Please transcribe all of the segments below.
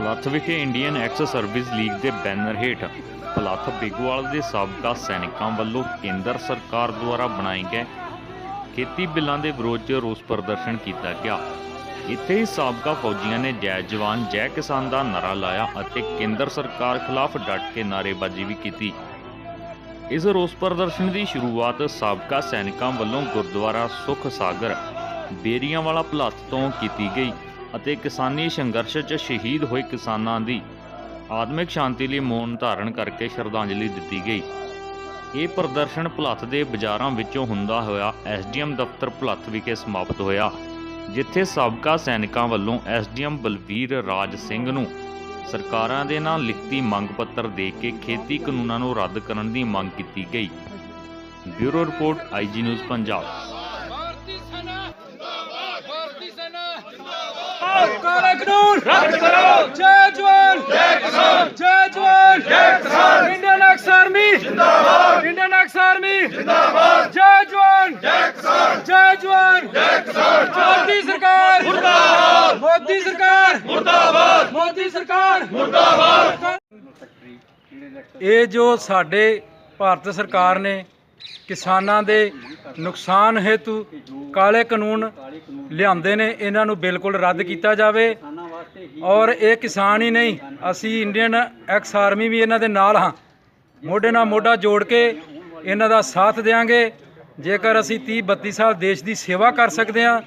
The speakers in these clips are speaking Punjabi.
ਭਲੱਥ ਵਿਖੇ ਇੰਡੀਅਨ ਐਕਸ ਸਰਵਿਸ ਲੀਗ ਦੇ ਬੈਨਰ ਹੇਠ ਪਲੱਥ ਬਿਗਵਾਲ ਦੇ ਸਾਬਕਾ ਸੈਨਿਕਾਂ ਵੱਲੋਂ ਕੇਂਦਰ ਸਰਕਾਰ ਦੁਆਰਾ ਬਣਾਏ ਗਏ ਖੇਤੀ ਬਿੱਲਾਂ ਦੇ ਵਿਰੋਧ 'ਚ ਰੋਸ ਪ੍ਰਦਰਸ਼ਨ ਕੀਤਾ ਗਿਆ। ਇੱਥੇ ਹੀ ਸਾਬਕਾ ਫੌਜੀਆਂ ਨੇ ਜੈ ਜਵਾਨ, ਜੈ ਕਿਸਾਨ ਦਾ ਨਾਰਾ ਲਾਇਆ ਅਤੇ ਕੇਂਦਰ ਸਰਕਾਰ ਖਿਲਾਫ ਡਟ ਕੇ ਨਾਅਰੇਬਾਜ਼ੀ ਵੀ ਕੀਤੀ। ਇਸ ਰੋਸ ਪ੍ਰਦਰਸ਼ਨ ਦੀ ਸ਼ੁਰੂਆਤ ਸਾਬਕਾ ਸੈਨਿਕਾਂ ਵੱਲੋਂ ਗੁਰਦੁਆਰਾ ਸੁਖ ਸਾਗਰ ਬੇਰੀਆਂ ਵਾਲਾ ਭਲੱਥ ਤੋਂ ਕੀਤੀ ਗਈ। ਅਤੇ ਕਿਸਾਨੀ ਸੰਘਰਸ਼ 'ਚ ਸ਼ਹੀਦ ਹੋਏ ਕਿਸਾਨਾਂ ਦੀ ਆਤਮਿਕ ਸ਼ਾਂਤੀ ਲਈ ਮੌਨ ਧਾਰਨ ਕਰਕੇ ਸ਼ਰਧਾਂਜਲੀ ਦਿੱਤੀ ਗਈ। ਇਹ ਪ੍ਰਦਰਸ਼ਨ ਭਲੱਥ ਦੇ ਬਾਜ਼ਾਰਾਂ ਵਿੱਚੋਂ ਹੁੰਦਾ ਹੋਇਆ ਐਸਡੀਐਮ ਦਫ਼ਤਰ ਭਲੱਥ ਵਿਖੇ ਸਮਾਪਤ ਹੋਇਆ, ਜਿੱਥੇ ਸਾਬਕਾ ਸੈਨਿਕਾਂ ਵੱਲੋਂ ਐਸਡੀਐਮ ਬਲਵੀਰ ਰਾਜ ਸਿੰਘ ਨੂੰ ਸਰਕਾਰਾਂ ਦੇ ਨਾਲ ਲਿਖਤੀ ਮੰਗ ਪੱਤਰ ਦੇ ਕੇ ਖੇਤੀ ਕਾਨੂੰਨਾਂ ਨੂੰ ਰੱਦ ਕਰਨ ਦੀ ਮੰਗ ਕੀਤੀ ਗਈ। Bureau report IG news Punjab. ਕਾਲਾ ਕਾਨੂੰਨ ਰੱਦ ਕਰੋ। ਜੈ ਜਵਾਨ। ਜੈ ਕਿਸਾਨ। ਜੈ ਜਵਾਨ। ਜੈ ਕਿਸਾਨ। Indian ex army. ਜਿੰਦਾਬਾਦ। Indian ex army. ਜਿੰਦਾਬਾਦ। ਜੈ ਜਵਾਨ। ਜੈ ਕਿਸਾਨ। ਜੈ ਜਵਾਨ। ਜੈ ਕਿਸਾਨ। ਮੋਦੀ ਸਰਕਾਰ। ਮੁਰਦਾਬਾਦ। ਮੋਦੀ ਸਰਕਾਰ। ਮੁਰਦਾਬਾਦ। ਮੋਦੀ ਸਰਕਾਰ। ਮੁਰਦਾਬਾਦ। ਇਹ ਜੋ ਸਾਡੇ ਭਾਰਤ ਸਰਕਾਰ ਨੇ ਕਿਸਾਨਾਂ ਦੇ ਨੁਕਸਾਨ ਹੇਤੂ ਕਾਲੇ ਕਾਨੂੰਨ ਲਿਆਂਦੇ ਨੇ, ਇਹਨਾਂ ਨੂੰ ਬਿਲਕੁਲ ਰੱਦ ਕੀਤਾ ਜਾਵੇ। ਔਰ ਇਹ ਕਿਸਾਨ ਹੀ ਨਹੀਂ, ਅਸੀਂ ਇੰਡੀਅਨ ਐਕਸ ਆਰਮੀ ਵੀ ਇਹਨਾਂ ਦੇ ਨਾਲ ਹਾਂ। ਮੋਢੇ ਨਾਲ ਮੋਢਾ ਜੋੜ ਕੇ ਇਹਨਾਂ ਦਾ ਸਾਥ ਦੇਵਾਂਗੇ ਜੇਕਰ ਅਸੀਂ 30 32 ਸਾਲ ਦੇਸ਼ ਦੀ ਸੇਵਾ ਕਰ ਸਕਦੇ ਹਾਂ,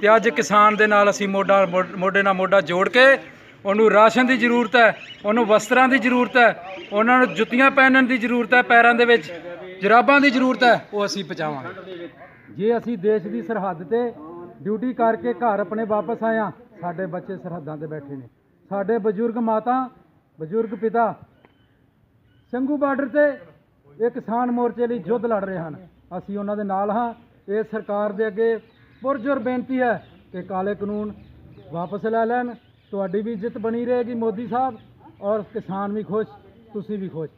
ਤੇ ਅੱਜ ਕਿਸਾਨ ਦੇ ਨਾਲ ਅਸੀਂ ਮੋਢਾ, ਮੋਢੇ ਨਾਲ ਮੋਢਾ ਜੋੜ ਕੇ ਉਹਨੂੰ ਰਾਸ਼ਨ ਦੀ ਜ਼ਰੂਰਤ ਹੈ, ਉਹਨੂੰ ਵਸਤਰਾਂ ਦੀ ਜ਼ਰੂਰਤ ਹੈ, ਉਹਨਾਂ ਨੂੰ ਜੁੱਤੀਆਂ ਪਹਿਨਣ ਦੀ ਜ਼ਰੂਰਤ ਹੈ ਪੈਰਾਂ ਦੇ ਵਿੱਚ। ਜਰਾਬਾਂ ਦੀ ਜ਼ਰੂਰਤ ਹੈ, ਉਹ ਅਸੀਂ ਪਹੁੰਚਾਵਾਂਗੇ। ਜੇ ਅਸੀਂ ਦੇਸ਼ ਦੀ ਸਰਹੱਦ ਤੇ ਡਿਊਟੀ ਕਰਕੇ ਘਰ ਆਪਣੇ ਵਾਪਸ ਆਇਆ ਸਾਡੇ ਬੱਚੇ ਸਰਹੱਦਾਂ ਤੇ ਬੈਠੇ ਨੇ। ਸਾਡੇ ਬਜ਼ੁਰਗ ਮਾਤਾ, ਬਜ਼ੁਰਗ ਪਿਤਾ ਸੰਗੂ ਬਾਰਡਰ ਤੇ ਇਹ ਕਿਸਾਨ ਮੋਰਚੇ ਲਈ ਯੁੱਧ ਲੜ ਰਹੇ ਹਨ। ਅਸੀਂ ਉਹਨਾਂ ਦੇ ਨਾਲ ਹਾਂ। ਇਹ ਸਰਕਾਰ ਦੇ ਅੱਗੇ ਪੁਰਜੋਰ ਬੇਨਤੀ ਹੈ ਕਿ ਕਾਲੇ ਕਾਨੂੰਨ ਵਾਪਸ ਲੈ ਲੈਣ। ਤੁਹਾਡੀ ਵੀ ਇੱਜ਼ਤ ਬਣੀ ਰਹੇਗੀ ਮੋਦੀ ਸਾਹਿਬ ਔਰ ਕਿਸਾਨ ਵੀ ਖੁਸ਼, ਤੁਸੀਂ ਵੀ ਖੁਸ਼।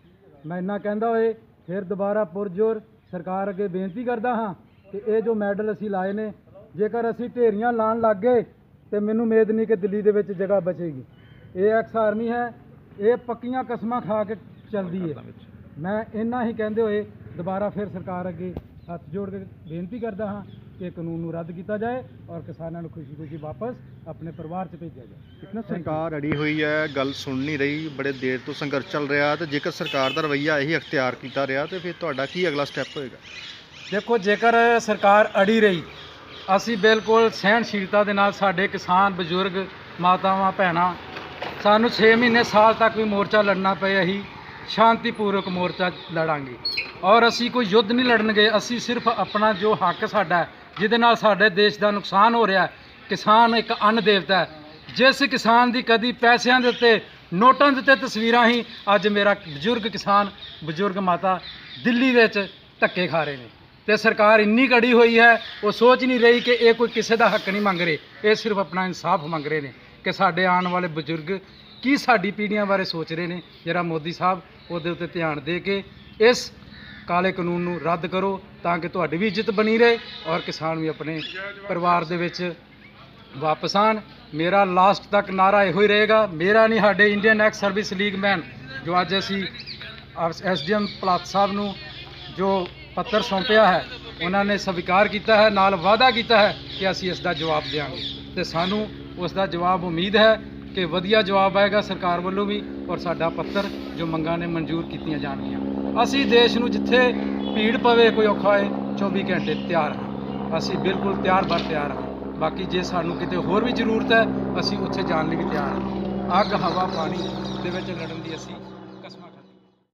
ਮੈਂ ਇੰਨਾ ਕਹਿੰਦਾ ਹੋਏ ਫਿਰ ਦੁਬਾਰਾ ਪੁਰਜੋਰ ਸਰਕਾਰ ਅੱਗੇ ਬੇਨਤੀ ਕਰਦਾ ਹਾਂ ਕਿ ਇਹ ਜੋ ਮੈਡਲ ਅਸੀਂ ਲਾਏ ਨੇ ਜੇਕਰ ਅਸੀਂ ਢੇਰੀਆਂ ਲਾਣ ਲੱਗ ਗਏ ਤੇ ਮੈਨੂੰ ਉਮੀਦ ਨਹੀਂ ਕਿ ਦਿੱਲੀ ਦੇ ਵਿੱਚ ਜਗ੍ਹਾ ਬਚੇਗੀ। ਇਹ ਐਕਸ ਆਰਮੀ ਹੈ ਇਹ ਪੱਕੀਆਂ ਕਸਮਾਂ ਖਾ ਕੇ ਚੱਲਦੀ ਹੈ। ਮੈਂ ਇੰਨਾ ਹੀ ਕਹਿੰਦੇ ਹੋਏ ਦੁਬਾਰਾ ਫਿਰ ਸਰਕਾਰ ਅੱਗੇ ਹੱਥ ਜੋੜ ਕੇ ਬੇਨਤੀ ਕਰਦਾ ਹਾਂ ਇਹ ਕਾਨੂੰਨ ਨੂੰ ਰੱਦ ਕੀਤਾ ਜਾਏ ਔਰ ਕਿਸਾਨਾਂ ਨੂੰ ਖੁਸ਼ੀ-ਖੁਸ਼ੀ ਵਾਪਸ ਆਪਣੇ ਪਰਿਵਾਰ 'ਚ ਭੇਜਿਆ ਜਾਏ। ਇੱਕ ਨਾ ਸਰਕਾਰ ਅੜੀ ਹੋਈ ਹੈ ਗੱਲ ਸੁਣ ਨਹੀਂ ਰਹੀ ਬੜੇ ਦੇਰ ਤੋਂ ਸੰਘਰਸ਼ ਚੱਲ ਰਿਹਾ ਤੇ ਜੇਕਰ ਸਰਕਾਰ ਦਾ ਰਵੱਈਆ ਇਹੀ ਅਖਤਿਆਰ ਕੀਤਾ ਰਿਹਾ ਤੇ ਫਿਰ ਤੁਹਾਡਾ ਕੀ ਅਗਲਾ ਸਟੈਪ ਹੋਏਗਾ? ਦੇਖੋ ਜੇਕਰ ਸਰਕਾਰ ਅੜੀ ਰਹੀ ਅਸੀਂ ਬਿਲਕੁਲ ਸਹਿਣਸ਼ੀਲਤਾ ਦੇ ਨਾਲ ਸਾਡੇ ਕਿਸਾਨ ਬਜ਼ੁਰਗ ਮਾਤਾਵਾਂ ਭੈਣਾਂ ਸਾਨੂੰ 6 ਮਹੀਨੇ ਸਾਲ ਤੱਕ ਵੀ ਮੋਰਚਾ ਲੜਨਾ ਪਏ ਅਸੀਂ ਸ਼ਾਂਤੀਪੂਰਵਕ ਮੋਰਚਾ ਲੜਾਂਗੇ। ਔਰ ਅਸੀਂ ਕੋਈ ਯੁੱਧ ਨਹੀਂ ਲੜਨਗੇ ਅਸੀਂ ਸਿਰਫ ਆਪਣਾ ਜੋ ਹੱਕ ਸਾਡਾ ਹੈ, ਜਿਹਦੇ ਨਾਲ ਸਾਡੇ ਦੇਸ਼ ਦਾ ਨੁਕਸਾਨ ਹੋ ਰਿਹਾ ਕਿਸਾਨ ਇੱਕ ਅੰਨ ਦੇਵਤਾ ਹੈ। ਜਿਸ ਕਿਸਾਨ ਦੀ ਕਦੀ ਪੈਸਿਆਂ ਦੇ ਉੱਤੇ, ਨੋਟਾਂ ਦੇ ਉੱਤੇ ਤਸਵੀਰਾਂ ਹੀ ਅੱਜ ਮੇਰਾ ਬਜ਼ੁਰਗ ਕਿਸਾਨ, ਬਜ਼ੁਰਗ ਮਾਤਾ ਦਿੱਲੀ ਵਿੱਚ ਧੱਕੇ ਖਾ ਰਹੇ ਨੇ। ਤੇ ਸਰਕਾਰ ਇੰਨੀ ਕੜੀ ਹੋਈ ਹੈ, ਉਹ ਸੋਚ ਨਹੀਂ ਰਹੀ ਕਿ ਇਹ ਕੋਈ ਕਿਸੇ ਦਾ ਹੱਕ ਨਹੀਂ ਮੰਗ ਰਹੇ। ਇਹ ਸਿਰਫ ਆਪਣਾ ਇਨਸਾਫ ਮੰਗ ਰਹੇ ਨੇ ਕਿ ਸਾਡੇ ਆਉਣ ਵਾਲੇ ਬਜ਼ੁਰਗ ਕੀ ਸਾਡੀ ਪੀੜ੍ਹੀਆਂ ਬਾਰੇ ਸੋਚ ਰਹੇ ਨੇ। ਜਿਹੜਾ ਮੋਦੀ ਸਾਹਿਬ ਉਹਦੇ ਉੱਤੇ ਧਿਆਨ ਦੇ ਕੇ ਇਸ ਕਾਲੇ ਕਾਨੂੰਨ ਨੂੰ ਰੱਦ ਕਰੋ ਤਾਂ ਕਿ ਤੁਹਾਡੀ ਵੀ ਇੱਜ਼ਤ ਬਣੀ ਰਹੇ ਔਰ ਕਿਸਾਨ ਵੀ ਆਪਣੇ ਪਰਿਵਾਰ ਦੇ ਵਿੱਚ ਵਾਪਸ ਆਣ। ਮੇਰਾ ਲਾਸਟ ਤੱਕ ਨਾਰਾ ਇਹੋ ਹੀ ਰਹੇਗਾ, ਮੇਰਾ ਨਹੀਂ, ਸਾਡੇ Indian ex service league man ਜੋ ਅੱਜ ਅਸੀਂ ਐਸਡੀਐਮ ਪਲਾਤ ਸਾਹਿਬ ਨੂੰ ਜੋ ਪੱਤਰ ਸੌਂਪਿਆ ਹੈ, ਉਹਨਾਂ ਨੇ ਸਵੀਕਾਰ ਕੀਤਾ ਹੈ, ਨਾਲ ਵਾਅਦਾ ਕੀਤਾ ਹੈ ਕਿ ਅਸੀਂ ਇਸ ਦਾ ਜਵਾਬ ਦੇਵਾਂਗੇ। ਤੇ ਸਾਨੂੰ ਉਸ ਦਾ ਜਵਾਬ ਉਮੀਦ ਹੈ ਕਿ ਵਧੀਆ ਜਵਾਬ ਆਏਗਾ ਸਰਕਾਰ ਵੱਲੋਂ ਵੀ ਔਰ ਸਾਡਾ ਪੱਤਰ ਜੋ ਮੰਗਾਂ ਨੇ ਮਨਜ਼ੂਰ ਕੀਤੀਆਂ ਜਾਣਗੀਆਂ। ਅਸੀਂ ਦੇਸ਼ ਨੂੰ ਜਿੱਥੇ ਭੀੜ ਪਵੇ, ਕੋਈ ਔਖਾ ਹੋਏ 24 ਘੰਟੇ ਤਿਆਰ ਹਾਂ। ਅਸੀਂ ਬਿਲਕੁਲ ਤਿਆਰ ਬਰ ਤਿਆਰ ਹਾਂ। ਬਾਕੀ ਜੇ ਸਾਨੂੰ ਕਿਤੇ ਹੋਰ ਵੀ ਜ਼ਰੂਰਤ ਹੈ, ਅਸੀਂ ਉੱਥੇ ਜਾਣ ਲਈ ਵੀ ਤਿਆਰ ਹਾਂ। ਅੱਗ, ਹਵਾ, ਪਾਣੀ ਦੇ ਵਿੱਚ ਲੜਨ ਦੀ ਅਸੀਂ